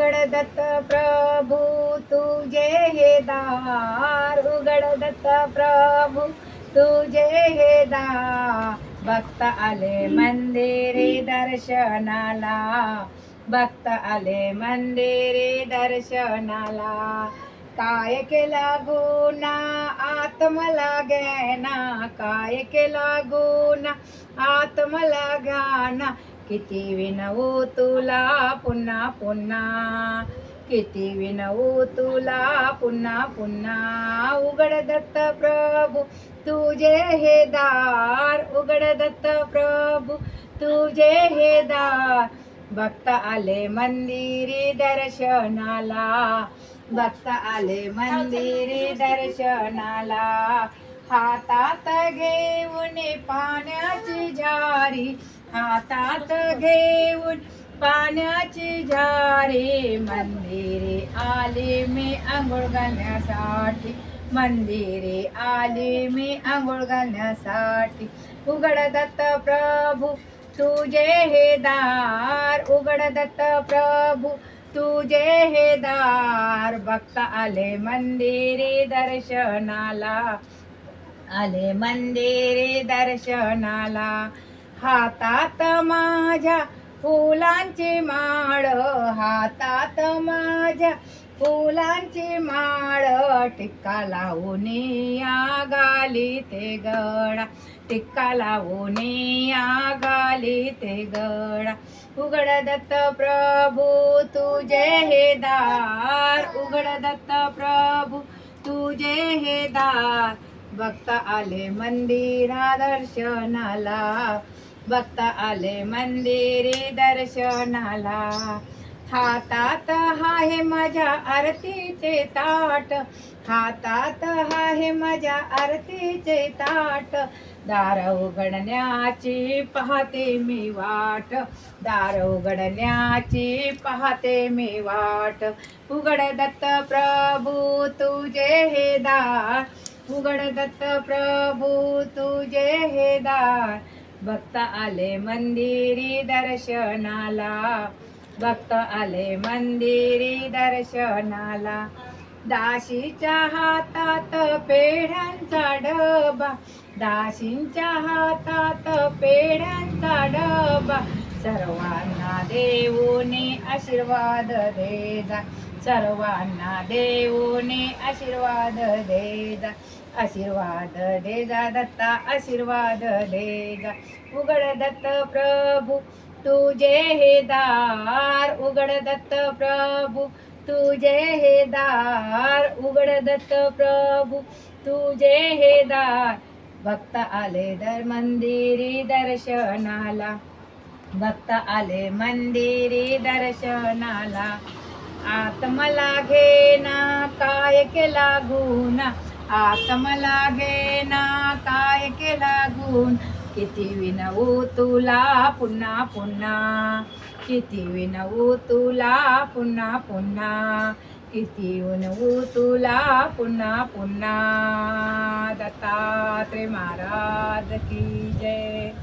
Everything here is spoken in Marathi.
उघडदत्त प्रभू तुझे हे दार उघडदत्त प्रभू तुझे हे दार. भक्त आले मंदिरे दर्शनाला भक्त आले मंदिरे दर्शनाला. काय केला गुना आत्मला गॅना काय केला गुना आत्मला गाना किती विनवू तुला पुन्हा पुन्हा? किती विनवू तुला पुन्हा पुन्हा? उघड दत्त प्रभू तुझे हे दार. उघड दत्त प्रभू तुझे हे दार. भक्त आले मंदिरी दर्शनाला. भक्त आले मंदिरी दर्शनाला. हातात घेऊन पाण्याची झारी हातात घेऊन पाण्याची झारी मंदिरे आले मी आंघोळ घालण्यासाठी. मंदिरे आले मी आंघोळ घालण्यासाठी. उघड दत्त प्रभू तुझे हे दार. उघड दत्त प्रभू तुझे हे दार. भक्त आले मंदिरे दर्शनाला. आले मंदिरे दर्शनाला. हातात माझ्या फुलांची माळ हातात माझ्या फुलांची माळ. टिक्का लावून या गाली ते गडा टिक्का लावून या गाली ते गडा. उघड दत्त प्रभू तुझे हे दार. उघड दत्त प्रभू तुझे हे दार. भक्त आले मंदिरा दर्शनाला. भक्त आले मंदिरे दर्शनाला. हातात आहे माझ्या आरतीचे ताट. हातात आहे माझ्या आरतीचे ताट. दार उघडण्याची पाहते मी वाट. दार उघडण्याची पाहते मी वाट. उघड दत्त प्रभू तुझे हे दार. उघड दत्त प्रभू तुझे हे दार. भक्त आले मंदिरी दर्शनाला. भक्त आले मंदिरी दर्शनाला. दाशीच्या हातात पेढ्यांचा डबा. दाशींच्या हातात पेढ्यांचा डबा. सर्वांना देऊने आशीर्वाद दे जा. सर्वांना देऊने आशीर्वाद दे जा. आशीर्वाद दे जा दत्ता आशीर्वाद दे जा. उघड दत्त प्रभू तुझे हे दार. उघड दत्त प्रभू तुझे हे दार. उघड दत्त प्रभू तुझे हे दार. भक्त आले दर मंदिरी दर्शनाला. भक्त आले मंदिरी दर्शनाला. आत्मला घेना काय केला गुन्हा आत्मला घेना काय केला गुण किती विनवू तुला पुन्हा पुन्हा? किती विनवू तुला पुन्हा पुन्हा? किती उनवू तुला पुन्हा पुन्हा? दत्तात्रय महाराज की जय.